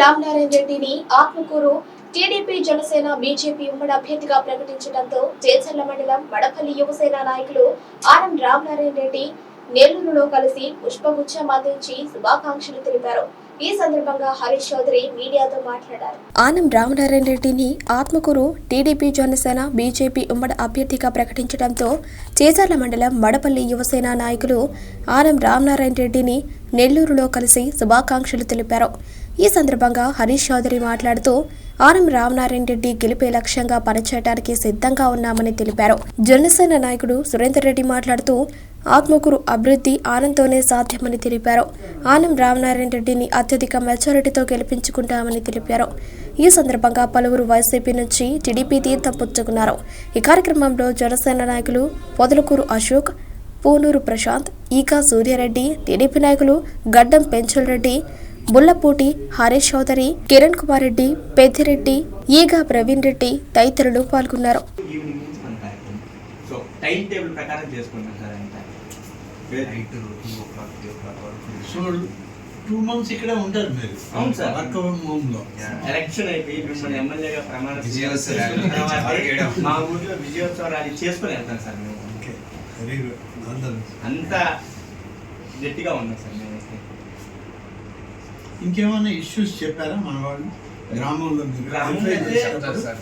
రామనారాయణ రెడ్డిని Atmakur TDP Janasena BJP ఉమ్మడి అభ్యర్థిగా ప్రకటించడంతో చేచర్ల మండలం మడపల్లి యువసేన నాయకులు ఆర్ఎం రామనారాయణ రెడ్డి నెల్లూరులో కలిసి పుష్పగుచ్చం అందించి శుభాకాంక్షలు తెలిపారు. ఈ సందర్భంగా హరీష్ చౌదరి మీడియాతో మాట్లాడారు. ఆనం రామనారాయణ రెడ్డిని ఆత్మకూరు టీడీపీ జనసేన బీజేపీ ఉమ్మడి అభ్యర్థిగా ప్రకటించడంతో చేజర్ల మండలం మడపల్లి యువసేన నాయకులు ఆనం రామనారాయణ రెడ్డిని నెల్లూరులో కలిసి శుభాకాంక్షలు తెలిపారు. ఈ సందర్భంగా హరీష్ చౌదరి మాట్లాడుతూ ఆనం రామనారాయణ రెడ్డి గెలిపే లక్ష్యంగా పనిచేయడానికి సిద్ధంగా ఉన్నామని తెలిపారు. జనసేన నాయకుడు సురేందర్ రెడ్డి మాట్లాడుతూ ఆత్మకూరు అభివృద్ధి ఆనందతోనే సాధ్యమని తెలిపారు. ఆనం రామనారాయణ రెడ్డిని అత్యధిక మెజారిటీతో గెలిపించుకుంటామని తెలిపారు. ఈ సందర్భంగా పలువురు వైసీపీ నుంచి టీడీపీ తీర్థం పుచ్చుకున్నారు. ఈ కార్యక్రమంలో జనసేన నాయకులు పొదలకూరు అశోక్ పూనూరు ప్రశాంత్ ఈకా సూర్యారెడ్డి టీడీపీ నాయకులు గడ్డం పెంచల్ రెడ్డి బుల్లపూటి హరీష్ చౌదరి కిరణ్ కుమార్ రెడ్డి పెద్దిరెడ్డి ఈగా ప్రవీణ్ రెడ్డి తదితరులు పాల్గొన్నారు. టైం టేబుల్ ప్రకారం చేసుకుంటాం సార్ అంతా. Night two o'clock three o'clock వరకు సో టూ మంత్స్ ఇక్కడే ఉంటారు మీరు. అవును సార్. వర్క్ ఫ్రమ్ హోమ్లో. ఎలక్షన్ అయిపోయి మిమ్మల్ని ఎమ్మెల్యేగా ప్రమాణ విజయోత్సవ. మా ఊర్లో విజయోత్సవ ర్యాలీ చేసుకుని వెళ్తాం సార్ మేము. ఓకే వెరీ గుడ్ అందరూ. అంత గట్టిగా ఉన్నాం సార్ మేమైతే. ఇంకేమైనా ఇష్యూస్ చెప్పారా మన వాళ్ళు? గ్రామంలో మీరు సార్?